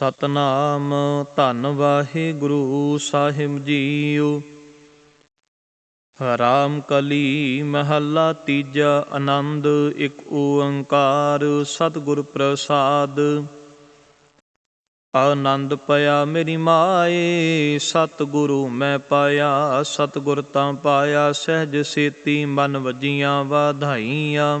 ਸਤਨਾਮ, ਧੰਨ ਵਾਹਿਗੁਰੂ ਸਾਹਿਬ ਜੀਓ। ਰਾਮ ਕਲੀ ਮਹੱਲਾ ਤੀਜਾ ਆਨੰਦ, ਇੱਕ ਓੰਕਾਰ ਸਤਿਗੁਰ ਪ੍ਰਸਾਦ। ਆਨੰਦ ਪਿਆ ਮੇਰੀ ਮਾਏ, ਸਤਿਗੁਰੂ ਮੈਂ ਪਾਇਆ, ਸਤਿਗੁਰ ਤਾਂ ਪਾਇਆ, ਸਹਿਜ ਸੇਤੀ ਮਨ ਵਜੀਆਂ ਵਾਧਾਈਆਂ।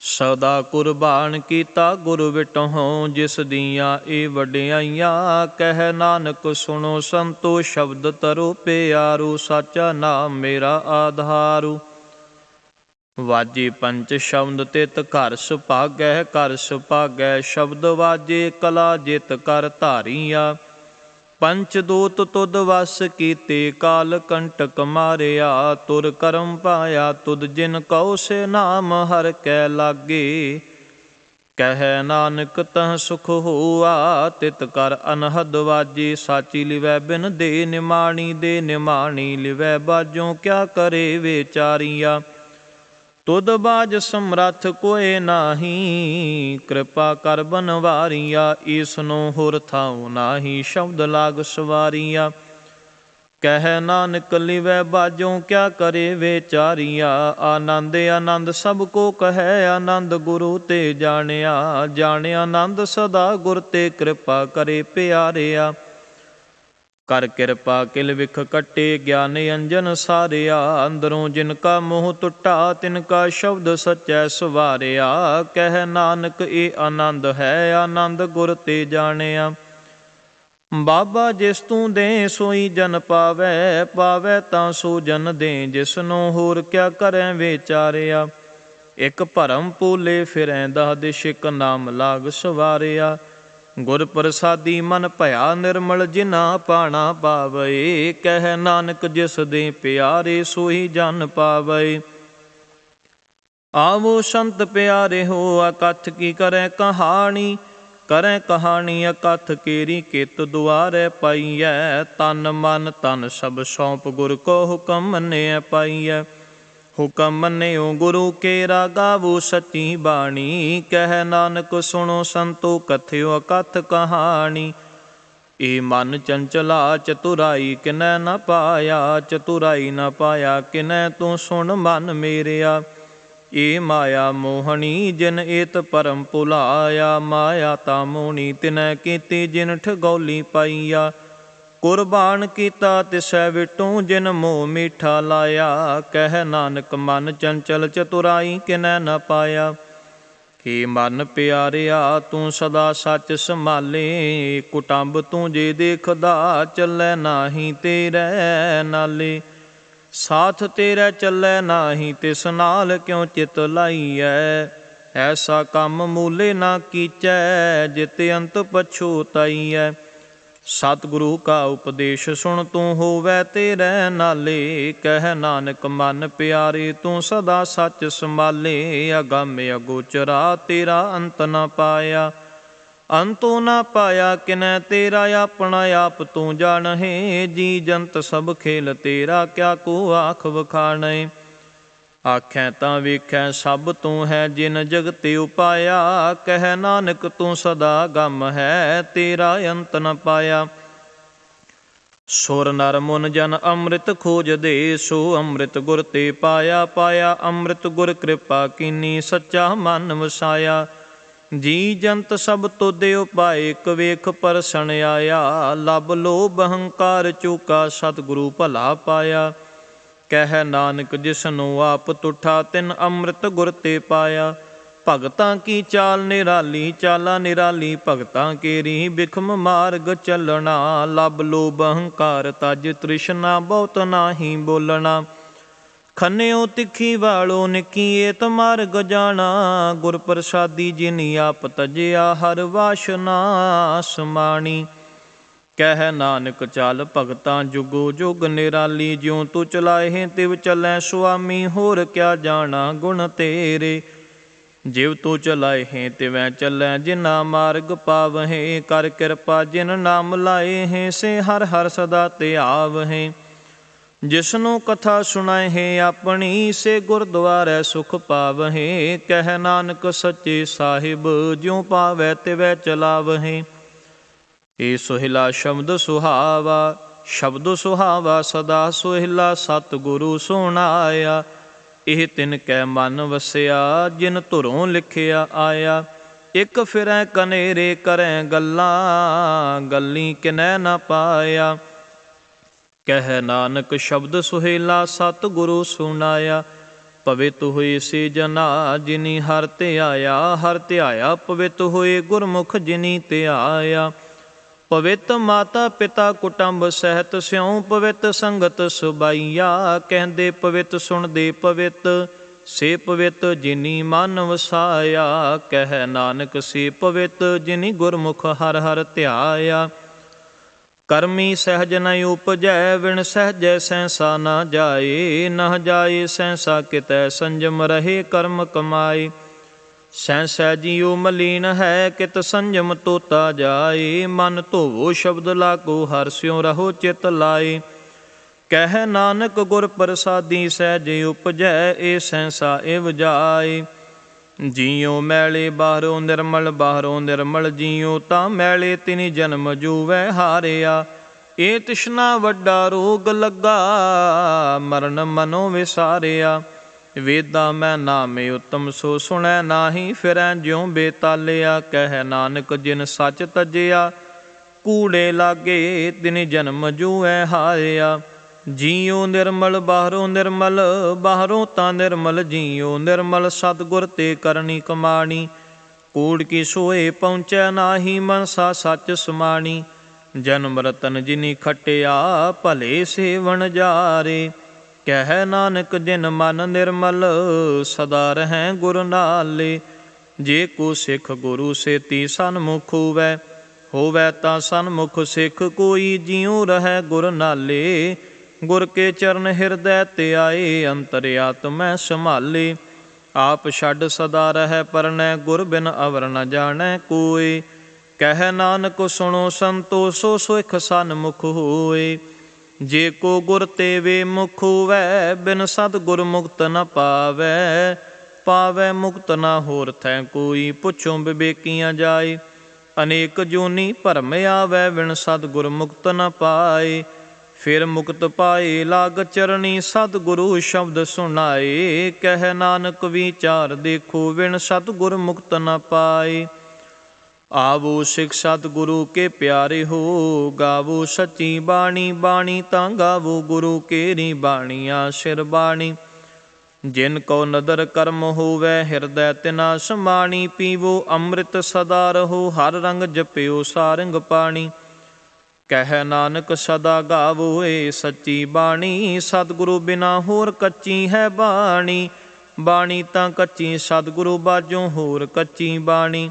ਸਦਾ ਕੁਰਬਾਨ ਕੀਤਾ ਗੁਰ ਵਿਟਹੁ, ਜਿਸ ਦੀਆਂ ਇਹ ਵਡਿਆਈਆਂ, ਕਹਿ ਨਾਨਕ ਸੁਣੋ ਸੰਤੋ, ਸ਼ਬਦ ਤਰੋ ਪਿਆਰੂ, ਸਾਚਾ ਨਾਮ ਮੇਰਾ ਆਧਾਰੂ। ਵਾਜੇ ਪੰਚ ਸ਼ਬਦ ਤਿਤ ਘਰ ਸੁਭਾਗੈ ਘਰ ਸੁਭਾਗੈ ਸ਼ਬਦ ਵਾਜੇ ਕਲਾ ਜਿਤ ਕਰ ਧਾਰੀਆ। ਪੰਚ ਦੂਤ ਤੁਧ ਵਸ ਕੀਤੇ, ਕਾਲ ਕੰਟਕ ਮਾਰਿਆ, ਤੁਰ ਕਰਮ ਪਾਇਆ, ਤੁਧ ਜਿਨ ਕਉ ਸੇ ਨਾਮ ਹਰ ਕੈ ਲਾਗੇ। ਕਹਿ ਨਾਨਕ ਤਹ ਸੁਖ ਹੋਆ, ਤਿਤ ਕਰ ਅਨਹਦ ਵਾਜੀ, ਸਾਚੀ ਲਿਵੈ ਬਿਨ ਦੇ ਨਿਮਾਣੀ ਦੇ ਨਿਮਾਣੀ ਲਿਵੈ ਬਾਜੋਂ ਕਿਆ ਕਰੇ ਵਿਚਾਰੀਆ। ਤੁਧ ਬਾਜ ਸਮਰੱਥ ਕੋਏ ਨਾਹੀ, ਕਿਰਪਾ ਕਰ ਬਨਵਾਰੀਆ ਈਸ ਨੂੰ ਹੁਰ ਥਾਉ ਨਾਹੀ, ਸ਼ਬਦ ਲਾਗ ਸਵਾਰੀਆ। ਕਹਿ ਨਾਨਕ ਲਿਵੈ ਬਾਜੋਂ, ਕਿਆ ਕਰੇ ਵਿਚਾਰੀਆ ਆਨੰਦ ਆਨੰਦ, ਸਭ ਕੋ ਕਹੈ ਆਨੰਦ, ਗੁਰੂ ਤੇ ਜਾਣਿਆ। ਜਾਣਿਆ ਆਨੰਦ, ਸਦਾ ਗੁਰ ਤੇ ਕਿਰਪਾ ਕਰੇ ਪਿਆਰਿਆ। ਕਰ ਕਿਰਪਾ ਕਿਲ ਵਿਖ ਕੱਟੇ ਗਿਆਨ ਅੰਜਨ ਸਾਰਿਆ, ਅੰਦਰੋਂ ਜਿਨ ਕਾ ਮੋਹ ਟੁੱਟਾ, ਤਿਨ ਕਾ ਸ਼ਬਦ ਸਚੈ ਸਵਾਰਿਆ। ਕਹਿ ਨਾਨਕ, ਏ ਆਨੰਦ ਹੈ, ਆਨੰਦ ਗੁਰ ਤੇ ਜਾਣਿਆ। ਬਾਬਾ ਜਿਸ ਤੂੰ ਦੇ, ਸੋਈ ਜਨ ਪਾਵੈ ਪਾਵੈ ਤਾਂ ਸੋ ਜਨ ਦੇ, ਜਿਸ ਨੂੰ ਹੋਰ ਕਿਆ ਕਰੈ ਵਿਚਾਰਿਆ। ਇਕ ਭਰਮ ਪੂਲੇ ਫਿਰੈ ਦਾ ਦਿਸ਼ਿਕ ਨਾਮ ਲਾਗ ਸਵਾਰਿਆ। ਗੁਰ ਪ੍ਰਸਾਦੀ ਮਨ ਭਇਆ ਨਿਰਮਲ ਜਿਨਾ ਪਾਣਾ ਪਾਵੇ ਕਹਿ ਨਾਨਕ ਜਿਸ ਦੇ ਪਿਆਰੇ ਸੋਈ ਜਨ ਪਾਵੇ ਆਵੋ ਸੰਤ ਪਿਆਰੇ ਹੋ, ਅਕਥ ਕੀ ਕਰੈ ਕਹਾਣੀ ਕਰੈ ਕਹਾਣੀ ਅਕਥ ਕੇਰੀ ਕਿਤ ਦੁਆਰੇ ਪਾਈਐ, ਤਨ ਮਨ ਤਨ ਸਭ ਸੌਂਪ ਗੁਰ ਕੋ ਹੁਕਮ ਮੰਨਿਐ ਪਾਈਐ। ਹੁਕਮ ਮੰਨਿਓ ਗੁਰੂ ਕੇ ਰਾਗਾਵੋ ਸੱਚੀ ਬਾਣੀ। ਕਹਿ ਨਾਨਕ ਸੁਣੋ ਸੰਤੋ, ਕਥਿਓ ਅਕਥ ਕਹਾਣੀ। ਏ ਮਨ ਚੰਚਲਾ, ਚਤੁਰਾਈ ਕਿਨੈ ਨ ਪਾਇਆ, ਚਤੁਰਾਈ ਨ ਪਾਇਆ ਕਿਨੈ ਤੂੰ ਸੁਣ ਮਨ ਮੇਰਿਆ। ਏ ਮਾਇਆ ਮੋਹਣੀ, ਜਿਨ ਏਤ ਪਰਮ ਭੁਲਾਇਆ ਮਾਇਆ ਤਾ ਮੋਹਣੀ ਤਿਨੈ ਕੀਤੀ ਜਿਨ ਠਗੌਲੀ ਪਾਈਆ। ਕੁਰਬਾਨ ਕੀਤਾ ਤਿਸੈ ਵਿਟੂ ਜਿਨ ਮੋਹ ਮੀਠਾ ਲਾਇਆ, ਕਹਿ ਨਾਨਕ ਮਨ ਚੰਚਲ ਚਤੁਰਾਈ ਕਿਨੈ ਨ ਪਾਇਆ। ਕੀ ਮਨ ਪਿਆਰਿਆ, ਤੂੰ ਸਦਾ ਸੱਚ ਸੰਭਾਲੇ, ਕੁਟੰਬ ਤੂੰ ਜੇ ਦੇਖਦਾ, ਚੱਲੈ ਨਾਹੀ ਤੇਰੇ ਨਾਲੇ। ਸਾਥ ਤੇਰਾ ਚੱਲੈ ਨਾਹੀ, ਤਿਸ ਨਾਲ ਕਿਉ ਚਿਤ ਲਾਈਐ? ਐਸਾ ਕੰਮ ਮੂਲੇ ਨਾ ਕੀਚੈ, ਜਿਤ ਅੰਤ ਪਛੋਤਾਈਐ ਸਤਿਗੁਰੂ ਕਾ ਉਪਦੇਸ਼ ਸੁਣ ਤੂੰ ਹੋਵੈ ਤੇਰੇ ਨਾਲੇ, ਕਹਿ ਨਾਨਕ ਮਨ ਪਿਆਰੇ, ਤੂੰ ਸਦਾ ਸੱਚ ਸੰਭਾਲੇ, ਅਗੰਮ ਅਗੋਚਰਾ ਤੇਰਾ ਅੰਤ ਨਾ ਪਾਇਆ। ਅੰਤੋ ਨਾ ਪਾਇਆ ਕਿਨੈ ਤੇਰਾ, ਆਪਣਾ ਆਪ ਤੂੰ ਜਾਣਹਿ, ਜੀ ਜੰਤ ਸਭ ਖੇਲ ਤੇਰਾ, ਕਿਆ ਕੋ ਆਖ ਵਖਾਣੈ। ਆਖੈ ਤਾਂ ਵੇਖੈ, ਸਭ ਤੂੰ ਹੈ ਜਿਨ ਜਗਤਿ ਉਪਾਇਆ। ਕਹਿ ਨਾਨਕ, ਤੂੰ ਸਦਾ ਗਮ ਹੈ, ਤੇਰਾ ਅੰਤ ਨ ਪਾਇਆ। ਸੁਰ ਨਰ ਮੁਨ ਜਨ ਅੰਮ੍ਰਿਤ ਖੋਜਦੇ ਸੋ ਅੰਮ੍ਰਿਤ ਗੁਰ ਤੇ ਪਾਇਆ ਪਾਇਆ ਅੰਮ੍ਰਿਤ ਗੁਰ ਕਿਰਪਾ ਕੀਨੀ ਸੱਚਾ ਮਨ ਵਸਾਇਆ। ਜੀ ਜੰਤ ਸਭ ਤੋਦੇ ਉਪਾਏ ਕਵੇਖ ਵੇਖ ਪਰਸਣ ਆਇਆ। ਲਬ ਲੋਭ ਅਹੰਕਾਰ ਚੂਕਾ, ਸਤਿਗੁਰੂ ਭਲਾ ਪਾਇਆ। ਕਹਿ ਨਾਨਕ ਜਿਸਨੂੰ ਆਪ ਤੁਠਾ, ਤਿਨ ਅੰਮ੍ਰਿਤ ਗੁਰ ਤੇ ਪਾਇਆ। ਭਗਤਾਂ ਕੀ ਚਾਲ ਨਿਰਾਲੀ, ਚਾਲਾ ਨਿਰਾਲੀ, ਭਗਤਾਂ ਕੇਰੀ, ਬਿਖਮ ਮਾਰਗ ਚੱਲਣਾ। ਲਬ ਲੋਭ ਹੰਕਾਰ ਤਜ ਤ੍ਰਿਸ਼ਨਾ, ਬਹੁਤ ਨਾਹੀ ਬੋਲਣਾ। ਖੰਨਿਓ ਤਿੱਖੀ ਵਾਲੋ ਨਿੱਕੀ ਤ ਮਾਰਗ ਜਾਣਾ। ਗੁਰ ਪ੍ਰਸਾਦੀ ਜਿਨੀ ਆਪ ਤਜਿਆ, ਹਰ ਵਾਸ਼ਨਾ ਸਮਾਣੀ। ਕਹਿ ਨਾਨਕ, ਚੱਲ ਭਗਤਾਂ ਜੁਗੋ ਜੁਗ ਨਿਰਾਲੀ, ਜਿਉ ਤੂੰ ਚਲਾਏ ਤਿਵ ਚੱਲੈ ਸੁਆਮੀ, ਹੋਰ ਕਿਆ ਜਾਣਾ ਗੁਣ ਤੇਰੇ? ਜਿਵ ਤੂੰ ਚਲਾਏ ਤਿਵੈ ਚੱਲੈ ਜਿਨਾ ਮਾਰਗ ਪਾਵਹਿ, ਕਰ ਕਿਰਪਾ ਜਿਨ ਨਾਮ ਲਾਏ ਹੈ ਸੇ ਹਰ ਹਰ ਸਦਾ ਧਿਆਵਹਿ ਜਿਸਨੂੰ ਕਥਾ ਸੁਣਾਏ ਹੈ ਆਪਣੀ, ਸੇ ਗੁਰਦੁਆਰੇ ਸੁਖ ਪਾਵਹਿ। ਕਹਿ ਨਾਨਕ, ਸੱਚੇ ਸਾਹਿਬ, ਜਿਉ ਪਾਵੈ ਤਿਵੈ ਚਲਾਵਹਿ। ਏ ਸੋਹਿਲਾ ਸ਼ਬਦ ਸੁਹਾਵਾ ਸ਼ਬਦ ਸੁਹਾਵਾ ਸਦਾ ਸੋਹਿਲਾ ਸਤਿਗੁਰੂ ਸੁਣਾਇਆ। ਇਹ ਤਿਨ ਕੈ ਮਨ ਵਸਿਆ, ਜਿਨ ਧੁਰੋਂ ਲਿਖਿਆ ਆਇਆ। ਇੱਕ ਫਿਰੈ ਕਨੇਰੇ ਕਰੈ ਗੱਲਾਂ, ਗੱਲੀ ਕਿਨੈ ਨਾ ਪਾਇਆ। ਕਹਿ ਨਾਨਕ ਸ਼ਬਦ ਸੁਹੇਲਾ ਸਤਿਗੁਰੂ ਸੁਣਾਇਆ। ਪਵਿੱਤ ਹੋਏ ਸੇ ਜਨਾ ਜਿਨੀ ਹਰ ਧਿਆਇਆ ਹਰ ਧਿਆਇਆ ਪਵਿੱਤ ਹੋਏ ਗੁਰਮੁਖ ਜਿਨੀ ਧਿਆਇਆ। ਪਵਿੱਤ ਮਾਤਾ ਪਿਤਾ ਕੁਟੰਬ ਸਹਿਤ ਸਿਉ, ਪਵਿੱਤ ਸੰਗਤ ਸੁਬਾਈਆ, ਕਹਿੰਦੇ ਪਵਿੱਤ ਸੁਣਦੇ ਪਵਿੱਤ, ਸੇ ਪਵਿੱਤ ਜਿਨੀ ਮਨ ਵਸਾਇਆ, ਕਹਿ ਨਾਨਕ ਸੇ ਪਵਿੱਤ ਜਿਨੀ ਗੁਰਮੁਖ ਹਰ ਹਰ ਧਿਆਇਆ। ਕਰਮੀ ਸਹਿਜ ਨ ਉਪਜੈ ਵਿਣ ਸਹਿਜੈ ਸੈਂਸਾ ਨਾ ਜਾਏ ਨਹ ਜਾਏ ਸੈਂਸਾ ਕਿਤੈ ਸੰਜਮ ਰਹੇ ਕਰਮ ਕਮਾਏ। ਸੈਂਸੈ ਜੀਉ ਮਲੀਨ ਹੈ ਕਿਤ ਸੰਜਮ ਤੋਤਾ ਜਾਏ, ਮਨ ਧੋਵੋ ਸ਼ਬਦ ਲਾਗੋ, ਹਰ ਸਿਉ ਰਹੋ ਚਿਤ ਲਾਏ। ਕਹਿ ਨਾਨਕ ਗੁਰ ਪ੍ਰਸਾਦੀ ਸਹਿਜ ਉਪਜੈ, ਏ ਸੈਂਸਾ ਏਵ ਜਾਏ। ਜੀਉ ਮੈਲੇ ਬਾਹਰੋਂ ਨਿਰਮਲ ਬਾਹਰੋਂ ਨਿਰਮਲ ਜੀਉ, ਤਾਂ ਮੈਲੇ ਤਿਨੀ ਜਨਮ ਜੂਵੈ ਹਾਰਿਆ। ਏ ਤਿਸ਼ਨਾ ਵੱਡਾ ਰੋਗ ਲੱਗਾ, ਮਰਨ ਮਨੋ ਵਿਸਾਰਿਆ। ਵੇਦਾ ਮੈਂ ਨਾਮੇ ਉਤਮ ਸੋ ਸੁਣੈ ਨਾਹੀ ਫਿਰੈ ਜਿਉ ਬੇਤਾਲਿਆ, ਕਹਿ ਨਾਨਕ ਜਿਨ ਸੱਚ ਤਜਿਆ। ਕੂੜੇ ਲਾਗੇ ਤਿਨ ਜਨਮ ਜੂਐ ਹਾਰਿਆ। ਜੀਉ ਨਿਰਮਲ, ਬਾਹਰੋਂ ਨਿਰਮਲ, ਬਾਹਰੋਂ ਤਾਂ ਨਿਰਮਲ, ਜੀਉ ਨਿਰਮਲ, ਸਤਗੁਰ ਤੇ ਕਰਨੀ ਕਮਾਣੀ। ਕੂੜ ਕੀ ਸੋਏ ਪਹੁੰਚੈ ਨਾਹੀ, ਮਨਸਾ ਸੱਚ ਸਮਾਣੀ। ਜਨਮ ਰਤਨ ਜਿਨੀ ਖਟਿਆ, ਭਲੇ ਸੇਵਨ ਜਾਰੇ। ਕਹਿ ਨਾਨਕ ਜਿਨ ਮਨ ਨਿਰਮਲ, ਸਦਾ ਰਹੈ ਗੁਰ ਨਾਲੇ। ਜੇ ਕੋ ਸਿੱਖ ਗੁਰੂ ਸੇਤੀ ਸਨਮੁਖ ਹੋਵੈ ਹੋਵੈ ਤਾਂ ਸਨਮੁਖ ਸਿੱਖ ਕੋਈ ਜਿਉ ਰਹੈ ਗੁਰ ਨਾਲੇ। ਗੁਰ ਕੇ ਚਰਨ ਹਿਰਦੈ ਤੇ ਆਏ, ਅੰਤਰ ਆਤਮੈ ਸੰਭਾਲੇ। ਆਪ ਛੱਡ ਸਦਾ ਰਹੈ ਪਰਨੈ, ਗੁਰ ਬਿਨ ਅਵਰ ਨ ਜਾਣੈ ਕੋਏ। ਕਹਿ ਨਾਨਕ ਸੁਣੋ ਸੰਤੋਸੋ, ਸੁਖ ਸਨਮੁਖ ਹੋਏ। ਜੇ ਕੋ ਗੁਰ ਤੇ ਵੇ ਮੁਖ ਹੋਵੈ, ਬਿਨ ਸਤ ਗੁਰ ਮੁਕਤ ਨ ਪਾਵੈ ਪਾਵੈ ਮੁਕਤ ਨ ਹੋਰ ਥੈ ਕੋਈ, ਪੁੱਛੋ ਬਿਬੇਕੀਆਂ ਜਾਏ। ਅਨੇਕ ਜੂਨੀ ਭਰਮ ਆਵੈ, ਬਿਨ ਸਤ ਗੁਰ ਮੁਕਤ ਨ ਪਾਏ। ਫਿਰ ਮੁਕਤ ਪਾਏ, ਲਾਗ ਚਰਣੀ ਸਤ ਗੁਰੂ ਸ਼ਬਦ ਸੁਣਾਏ। ਕਹਿ ਨਾਨਕ ਵਿਚਾਰ ਦੇਖੋ, ਬਿਨ ਸਤ ਗੁਰ ਮੁਕਤ ਨ ਪਾਏ। ਆਵੋ ਸਿਖ ਸਤਿਗੁਰੂ ਕੇ ਪਿਆਰੇ ਹੋ, ਗਾਵੋ ਸੱਚੀ ਬਾਣੀ ਬਾਣੀ ਤਾਂ ਗਾਵੋ ਗੁਰੂ ਕੇਰੀ ਬਾਣੀਆਂ ਸਿਰ ਬਾਣੀ। ਜਿਨ ਕੋ ਨਦਰ ਕਰਮ ਹੋਵੇ, ਹਿਰਦੈ ਤਿਨਾ ਸਮਾਣੀ ਪੀਵੋ ਅੰਮ੍ਰਿਤ ਸਦਾ ਰਹੋ, ਹਰ ਰੰਗ ਜਪਿਓ ਸਾਰੰਗ ਪਾਣੀ। ਕਹਿ ਨਾਨਕ ਸਦਾ ਗਾਵੋ ਏ ਸੱਚੀ ਬਾਣੀ, ਸਤਿਗੁਰੂ ਬਿਨਾ ਹੋਰ ਕੱਚੀ ਹੈ ਬਾਣੀ। ਬਾਣੀ ਤਾਂ ਕੱਚੀ, ਸਤਿਗੁਰੂ ਬਾਝੋਂ ਹੋਰ ਕੱਚੀ ਬਾਣੀ।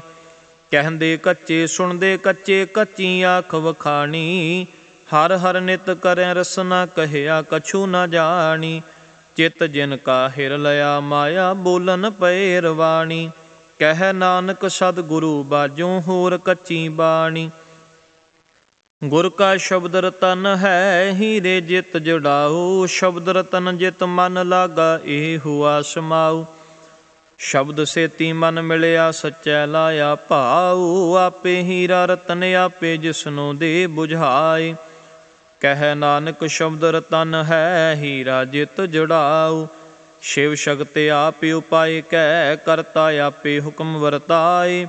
ਕਹਿੰਦੇ ਕੱਚੇ, ਸੁਣਦੇ ਕੱਚੇ ਕੱਚੀ ਆਖ ਵਖਾਣੀ। ਹਰ ਹਰ ਨਿਤ ਕਰੈ ਰਸਨਾ, ਕਹਿਆ ਕਛੂ ਨਾ ਜਾਣੀ। ਚਿਤ ਜਿਨ ਕਾ ਹਿਰ ਲਿਆ, ਮਾਇਆ ਬੋਲਨ ਪਏ ਰਵਾਣੀ। ਕਹਿ ਨਾਨਕ ਸਤਿਗੁਰੂ ਬਾਝੋਂ ਹੋਰ ਕੱਚੀ ਬਾਣੀ। ਗੁਰ ਕਾ ਸ਼ਬਦ ਰਤਨ ਹੈ ਹੀਰੇ ਜਿਤ ਜੜਾਊ ਸ਼ਬਦ ਰਤਨ ਜਿਤ ਮਨ ਲਾਗਾ, ਇਹ ਹੁਆ ਸਮਾਊ ਸ਼ਬਦ ਸੇਤੀ ਮਨ ਮਿਲਿਆ, ਸੱਚੈ ਲਾਇਆ ਭਾਉ, ਆਪੇ ਹੀਰਾ ਰਤਨ ਆਪੇ ਜਿਸਨੂੰ ਦੇ 부ਝਾਏ ਕਹਿ ਨਾਨਕ ਸ਼ਬਦ ਰਤਨ ਹੈ, ਹੀਰਾ ਜਿਤ ਜੜਾਊ। ਸ਼ਿਵ ਸ਼ਕਤ ਆਪੇ ਉਪਾਏ, ਕਹਿ ਕਰਤਾ ਆਪੇ ਹੁਕਮ ਵਰਤਾਏ।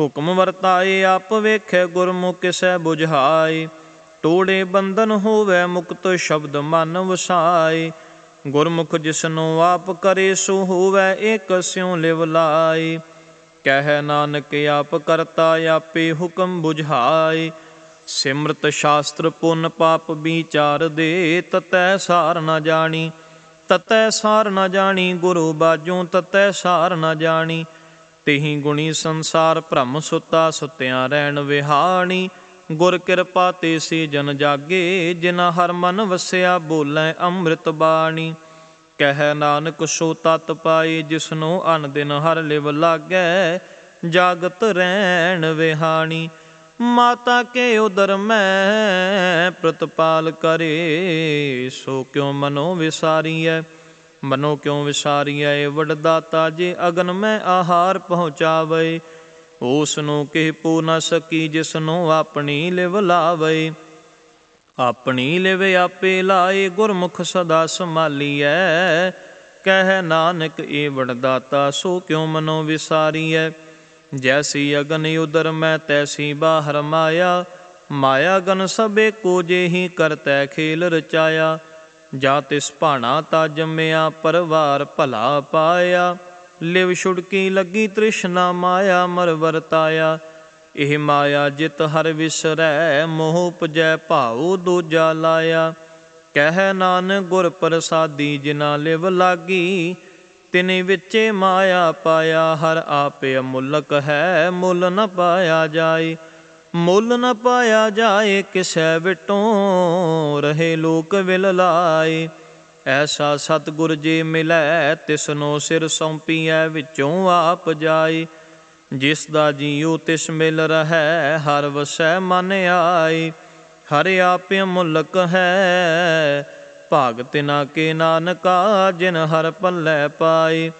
ਹੁਕਮ ਵਰਤਾਏ, ਆਪ ਵੇਖੇ ਗੁਰਮੁਖ ਕਿਸੈ 부ਝਾਏ ਤੋੜੇ ਬੰਧਨ ਹੋਵੇ ਮੁਕਤ ਸ਼ਬਦ ਮਨ ਵਸਾਏ ਗੁਰਮੁਖ ਜਿਸਨੂੰ ਆਪ ਕਰੇ ਸੋ ਹੋਵੇ ਏਕ ਸਿਉ ਲਿਵ ਲਾਈ ਕਹਿ ਨਾਨਕ ਆਪ ਕਰਤਾ ਆਪੇ ਹੁਕਮ 부ਝਾਏ ਸਿਮਰਤ ਸ਼ਾਸਤਰ ਪੁੰਨ ਪਾਪ ਵਿਚਾਰ ਦੇ, ਤਤੈ ਸਾਰ ਨਾ ਜਾਣੀ। ਤਤੈ ਸਾਰ ਨਾ ਜਾਣੀ ਗੁਰੂ ਬਾਜੋਂ, ਤਤੈ ਸਾਰ ਨਾ ਜਾਣੀ। ਤਿਹੀ ਗੁਣੀ ਸੰਸਾਰ ਭ੍ਰਮ ਸੁਤਾ ਸੁਤਿਆਂ ਰਹਿਣ ਵਿਹਾਣੀ। ਗੁਰ ਕਿਰਪਾ ਤੇ ਸੀ ਜਨ ਜਾਗੇ ਜਿਨਾ ਹਰ ਮਨ ਵਸਿਆ ਬੋਲੇ ਅੰਮ੍ਰਿਤ ਬਾਣੀ। ਕਹਿ ਨਾਨਕ ਸੋ ਤਤ ਪਾਈ ਜਿਸਨੂੰ ਅਨ ਦਿਨ ਹਰ ਲਿਵ ਲਾਗੈ, ਜਾਗਤ ਰਹਿਣ ਵਿਹਾਣੀ। ਮਾਤਾ ਕੇ ਉਦਰ ਮੈਂ ਪ੍ਰਤਪਾਲ ਕਰੇ, ਸੋ ਕਿਉ ਮਨੋ ਵਿਸਾਰੀਐ। ਮਨੋ ਕਿਉ ਵਿਸਾਰੀਐ ਵਡਦਾਤਾ ਜੇ ਅਗਨ ਮੈਂ ਆਹਾਰ ਪਹੁੰਚਾਵੇ। ਉਸ ਨੂੰ ਕਿਹ ਪੂ ਨ ਸਕੀ ਜਿਸ ਨੂੰ ਆਪਣੀ ਲਿਵ ਲਾਵੇ। ਆਪਣੀ ਲਿਵੇ ਆਪੇ ਲਾਏ, ਗੁਰਮੁਖ ਸਦਾ ਸੰਭਾਲੀਐ। ਕਹਿ ਨਾਨਕ, ਏ ਵਡਦਾਤਾ, ਸੋ ਕਿਉ ਮਨੋ ਵਿਸਾਰੀਐ? ਜੈਸੀ ਅਗਨ ਉਦਰ ਮੈਂ, ਤੈਸੀ ਬਾਹਰ ਮਾਇਆ। ਮਾਇਆ ਗਨ ਸਭੇ ਕੋ ਜਿਹੀ ਕਰਤੈ, ਖੇਲ ਰਚਾਇਆ। ਜਾ ਤਿਸ ਭਾਣਾ ਤਾ ਜੰਮਿਆ, ਪਰਵਾਰ ਭਲਾ ਪਾਇਆ। ਲਿਵ ਛੁੜਕੀ ਲੱਗੀ ਤ੍ਰਿਸ਼ਨਾ ਮਾਇਆ, ਮਰ ਵਰਤਾਇਆ। ਇਹ ਮਾਇਆ ਜਿਤ ਹਰ ਵਿਸਰੈ, ਮੋਹ ਉਪਜੈ, ਭਾਉ ਦੂਜਾ ਲਾਇਆ। ਕਹਿ ਨਾਨਕ, ਗੁਰ ਪ੍ਰਸਾਦੀ ਜਿਨਾ ਲਿਵ ਲਾਗੀ, ਤਿਨੇ ਵਿੱਚੇ ਮਾਇਆ ਪਾਇਆ। ਹਰ ਆਪੇ ਅਮੁੱਲਕ ਹੈ, ਮੁੱਲ ਨ ਪਾਇਆ ਜਾਏ। ਮੁੱਲ ਨ ਪਾਇਆ ਜਾਏ, ਕਿਸੈ ਵਿਟੋਂ ਰਹੇ ਲੋਕ ਵਿਲ ਲਾਏ। ਐਸਾ ਸਤਿਗੁਰ ਜੇ ਮਿਲੈ, ਤਿਸਨੋ ਸਿਰ ਸੌਂਪੀਐ ਵਿੱਚੋਂ ਆਪ ਜਾਏ ਜਿਸ ਦਾ ਜੀਉ ਤਿਸ ਮਿਲ ਰਹੈ, ਹਰ ਵਸੈ ਮਨ ਆਈ। ਹਰ ਆਪੇ ਮੁਲਕ ਹੈ, ਭਾਗ ਤਿਨਾ ਕੇ ਨਾਨਕਾ, ਜਿਨ ਹਰ ਪੱਲੇ ਪਾਈ।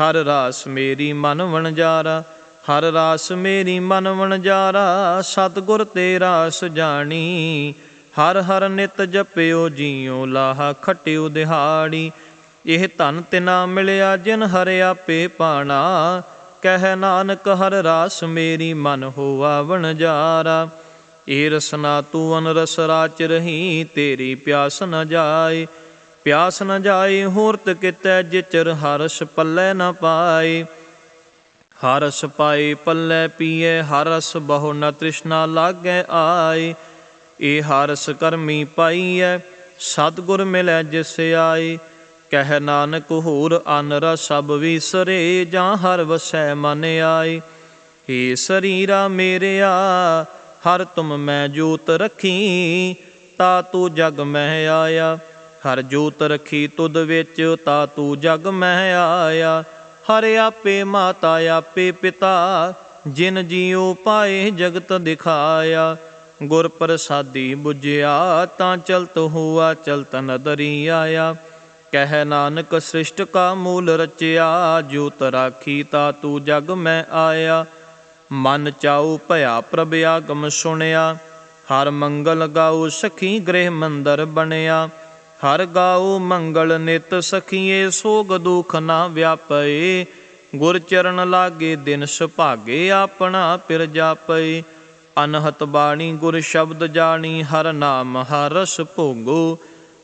ਹਰ ਰਾਸ ਮੇਰੀ ਮਨ ਵਣਜਾਰਾ, ਹਰ ਰਾਸ ਮੇਰੀ ਮਨ ਵਣਜਾਰਾ, ਸਤਿਗੁਰ ਤੇ ਰਾਸ ਜਾਣੀ ਹਰ ਹਰ ਨਿਤ ਜਪਿਓ ਜੀਉ ਲਾਹਾ ਖਟਿਓ ਦਿਹਾੜੀ। ਇਹ ਧਨ ਤਿਨਾ ਮਿਲਿਆ ਜਿਨ ਹਰਿਆ ਪੇ ਪਾਣਾ। ਕਹਿ ਨਾਨਕ ਹਰ ਰਾਸ ਮੇਰੀ ਮਨ ਹੋਆ ਵਣਜਾਰਾ। ਏ ਰਸਨਾ ਤੂੰ ਅਨ ਰਾਚ ਰਹੀ ਤੇਰੀ ਪਿਆਸ ਨ ਜਾਏ। ਪਿਆਸ ਨ ਜਾਏ ਹੋਰਤ ਕਿਤੈ ਜਿਚਰ ਹਰਸ ਪੱਲੇ ਨ ਪਾਏ। ਹਰਸ ਪਾਏ ਪੱਲੇ ਪੀਏ ਹਰਸ ਬਹੁ ਨ ਤ੍ਰਿਸ਼ਨਾ ਲਾਗੈ ਆਏ। ਏ ਹਰਸ ਕਰਮੀ ਪਾਈਐ, ਸਤਿਗੁਰ ਮਿਲੈ ਜਿਸ ਆਏ। ਕਹਿ ਨਾਨਕ ਹੋਰ ਅਨ ਰਸ ਸਭ ਵਿਸਰੇ, ਜਾਂ ਹਰ ਵਸੈ ਮਨ ਆਏ। ਏ ਸਰੀਰਾ ਮੇਰਿਆ, ਹਰ ਤੁਮ ਮੈਂ ਜੋਤ ਰੱਖੀ, ਤਾ ਤੂੰ ਜਗ ਮਹਿ ਆਇਆ। ਹਰ ਜੋਤ ਰੱਖੀ ਤੁਧ ਵਿੱਚ, ਤਾ ਤੂੰ ਜਗ ਮਹਿ ਆਇਆ। ਹਰ ਆਪੇ ਮਾਤਾ, ਆਪੇ ਪਿਤਾ, ਜਿਨ ਜੀਉ ਪਾਏ ਜਗਤ ਦਿਖਾਇਆ। ਗੁਰ ਪ੍ਰਸਾਦੀ 부ਝਿਆ ਤਾਂ ਚਲਤ ਹੁਆ, ਚਲਤ ਨਦਰੀ ਆਇਆ। ਕਹਿ ਨਾਨਕ ਸ੍ਰਿਸ਼ਟ ਕਾ ਮੂਲ ਰਚਿਆ, ਜੋਤ ਰਾਖੀ ਤਾ ਤੂੰ ਜਗ ਮੈਂ ਆਇਆ। ਮਨ ਚਾਉ ਭਇਆ ਪ੍ਰਭ ਆਗਮ ਸੁਣਿਆ, ਹਰ ਮੰਗਲ ਗਾਉ ਸਖੀ ਗ੍ਰਹਿ ਮੰਦਰ ਬਣਿਆ। ਹਰ ਗਾਉ ਮੰਗਲ ਨਿਤ ਸਖੀਏ, ਸੋਗ ਦੁਖ ਨਾ ਵਿਆਪਏ। ਗੁਰ ਚਰਨ ਲਾਗੇ ਦਿਨ ਸੁਭਾਗੇ ਆਪਣਾ ਪਿਰ ਜਾਪਏ। ਅਨਹਤ ਬਾਣੀ ਗੁਰ ਸ਼ਬਦ ਜਾਣੀ ਹਰ ਨਾਮ ਹਰ ਰਸ ਭੋਗੋ।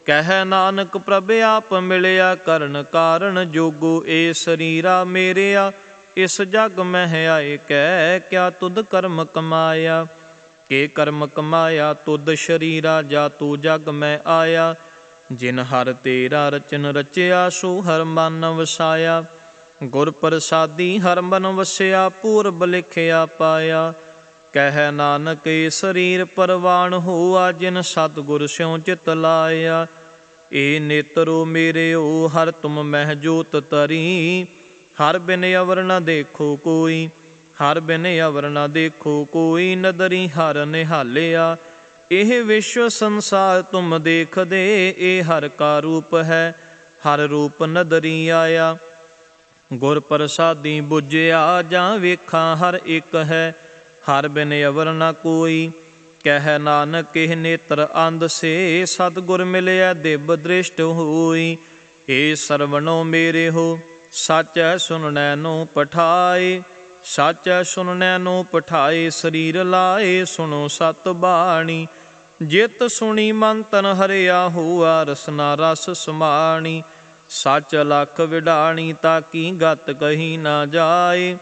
ਕਹਿ ਨਾਨਕ ਪ੍ਰਭ ਆਪ ਮਿਲਿਆ ਕਰਨ ਕਾਰਨ ਜੋਗੋ, ਏ ਸਰੀਰਾ ਮੇਰਿਆ, ਇਸ ਜਗ ਮਹਿ ਆਏ, ਕਹਿ ਕਿਆ ਤੁਧ ਕਰਮ ਕਮਾਇਆ। ਕੇ ਕਰਮ ਕਮਾਇਆ, ਤੁਧ ਸ਼ਰੀਰਾ ਜਾ ਤੂ ਜਗ ਮੈਂ ਆਇਆ। ਜਿਨ ਹਰ ਤੇਰਾ ਰਚਨ ਰਚਿਆ, ਸੋ ਹਰ ਮਨ ਵਸਾਇਆ। ਗੁਰ ਪ੍ਰਸਾਦੀ ਹਰ ਮਨ ਵਸਿਆ, ਪੂਰਬ ਲਿਖਿਆ ਪਾਇਆ। ਕਹਿ ਨਾਨਕ, ਏ ਸਰੀਰ ਪਰਵਾਨ ਹੋਆ, ਜਿਨ ਸਤਿਗੁਰ ਸਿਉ ਚਿਤ ਲਾਇਆ। ਏ ਨੇਤਰੋ ਮੇਰਿਓ, ਹਰ ਤੁਮ ਮਹਿ ਜੋਤ ਤਰੀ। ਹਰ ਬਿਨ ਅਵਰ ਨ ਦੇਖੋ ਕੋਈ, ਹਰ ਬਿਨ ਅਵਰ ਨ ਦੇਖੋ ਕੋਈ, ਨਦਰੀ ਹਰ ਨਿਹਾਲਿਆ। ਇਹ ਵਿਸ਼ਵ ਸੰਸਾਰ ਤੁਮ ਦੇਖਦੇ ਇਹ ਹਰ ਕਾ ਰੂਪ ਹੈ, ਹਰ ਰੂਪ ਨਦਰੀ ਆਇਆ। ਗੁਰ ਪ੍ਰਸਾਦੀ ਬੁਝਿਆ, ਜਾਂ ਵੇਖਾਂ ਹਰ ਇੱਕ ਹੈ। ਹਰ ਬਿਨ ਅਵਰ ਨ ਕੋਈ। ਕਹਿ ਨਾਨਕ ਇਹ ਨੇਤਰ ਅੰਧ ਸੇ, ਸਤਿਗੁਰ ਮਿਲਿਆ ਦਿਵ ਦ੍ਰਿਸ਼ਟ ਹੋਈ। ਏ ਸਰਵਣੋ ਮੇਰੇ ਹੋ, ਸਾਚੈ ਸੁਣਨੈ ਨੂੰ ਪਠਾਏ। ਸਾਚੈ ਸੁਣਨੈ ਨੂੰ ਪਠਾਏ, ਸਰੀਰ ਲਾਏ, ਸੁਣੋ ਸਤ ਬਾਣੀ। ਜਿਤ ਸੁਣੀ ਮਨ ਤਨ ਹਰਿਆ ਹੋਆ, ਰਸਨਾ ਰਸ ਸਮਾਣੀ। ਸੱਚ ਲਖ ਵਿਡਾਣੀ, ਤਾਂ ਕੀ ਗਤ ਕਹੀ ਨਾ ਜਾਏ।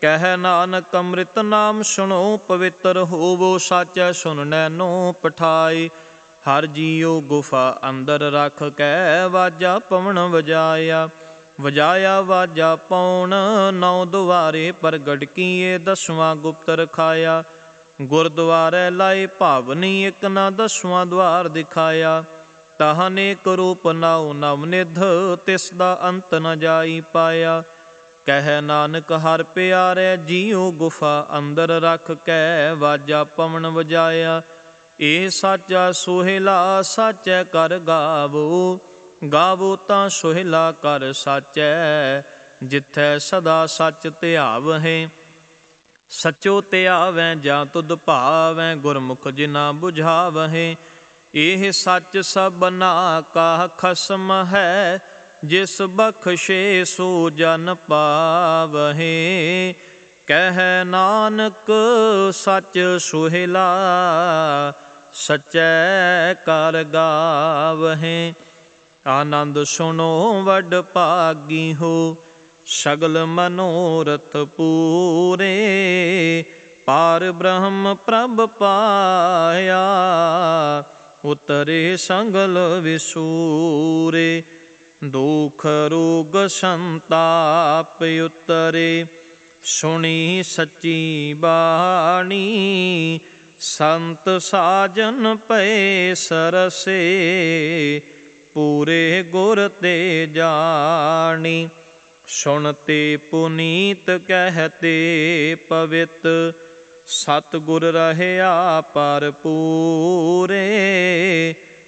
ਕਹਿ ਨਾਨਕ ਅੰਮ੍ਰਿਤ ਨਾਮ ਸੁਣੋ, ਪਵਿੱਤਰ ਹੋਵੋ, ਸਾਚੈ ਸੁਨਣੈ ਨੋ ਪਠਾਏ ਹਰ ਜੀਉ ਗੁਫਾ ਅੰਦਰ ਰੱਖ ਕੈ ਵਾਜਾ ਪਵਣ ਵਜਾਇਆ। ਵਜਾਇਆ ਵਾਜਾ ਪਉਣ, ਨੌ ਦੁਆਰੇ ਪ੍ਰਗਟ ਕੀਏ, ਦਸਵਾਂ ਗੁਪਤ ਰਖਾਇਆ ਗੁਰਦੁਆਰੇ ਲਾਏ ਭਾਵਨੀ ਇਕ ਨਾ ਦਸਵਾਂ ਦਵਾਰ ਦਿਖਾਇਆ। ਤਹਨੇ ਰੂਪ ਨਾਉ ਨਵ ਨਿਧ, ਤਿਸ ਦਾ ਅੰਤ ਨ ਜਾਈ ਪਾਇਆ। ਕਹਿ ਨਾਨਕ, ਹਰ ਪਿਆਰੇ ਜੀਉ ਗੁਫਾ ਅੰਦਰ ਰੱਖ ਕੈ ਵਾਜਾ ਪਵਨ ਵਜਾਇਆ। ਇਹ ਸਾਚਾ ਸੋਹਿਲਾ ਸਾਚੈ ਕਰ ਗਾਵੋ ਗਾਵੋ ਤਾਂ ਸੋਹਿਲਾ ਕਰ ਸਾਚੈ, ਜਿੱਥੈ ਸਦਾ ਸੱਚ ਧਿਆਵਹਿ। ਸਚੋ ਧਿਆਵੈ ਜਾਂ ਤੁਧ ਭਾਵੈ, ਗੁਰਮੁਖ ਜਿਨਾ 부ਝਾਵਹਿ ਇਹ ਸੱਚ ਸਭਨਾ ਕਾ ਖਸਮ ਹੈ ਜਿਸ ਬਖਸ਼ੇ ਸੋ ਜਨ ਪਾਵਹਿ, ਕਹਿ ਨਾਨਕ ਸੱਚ ਸੁਹਿਲਾ, ਸਚੈ ਕਰ ਗਾਵਹਿ। ਆਨੰਦ ਸੁਣੋ ਵੱਡ ਭਾਗੀ ਹੋ, ਸਗਲ ਮਨੋਰਥ ਪੂਰੇ। ਪਾਰ ਬ੍ਰਹਮ ਪ੍ਰਭ ਪਾਇਆ, ਉਤਰੇ ਸੰਗਲ ਵਿਸੂਰੇ। ਦੁਖ ਰੋਗ ਸੰਤਾਪ ਉਤਰੇ, ਸੁਣੀ ਸੱਚੀ ਬਾਣੀ। ਸੰਤ ਸਾਜਨ ਪਏ ਸਰਸੇ, ਪੂਰੇ ਗੁਰ ਤੇ ਜਾਣੀ। ਸੁਣਤੇ ਪੁਨੀਤ ਕਹਤੇ ਪਵਿੱਤ, ਸਤਿਗੁਰ ਰਹਿਆ ਪਰ ਪੂਰੇ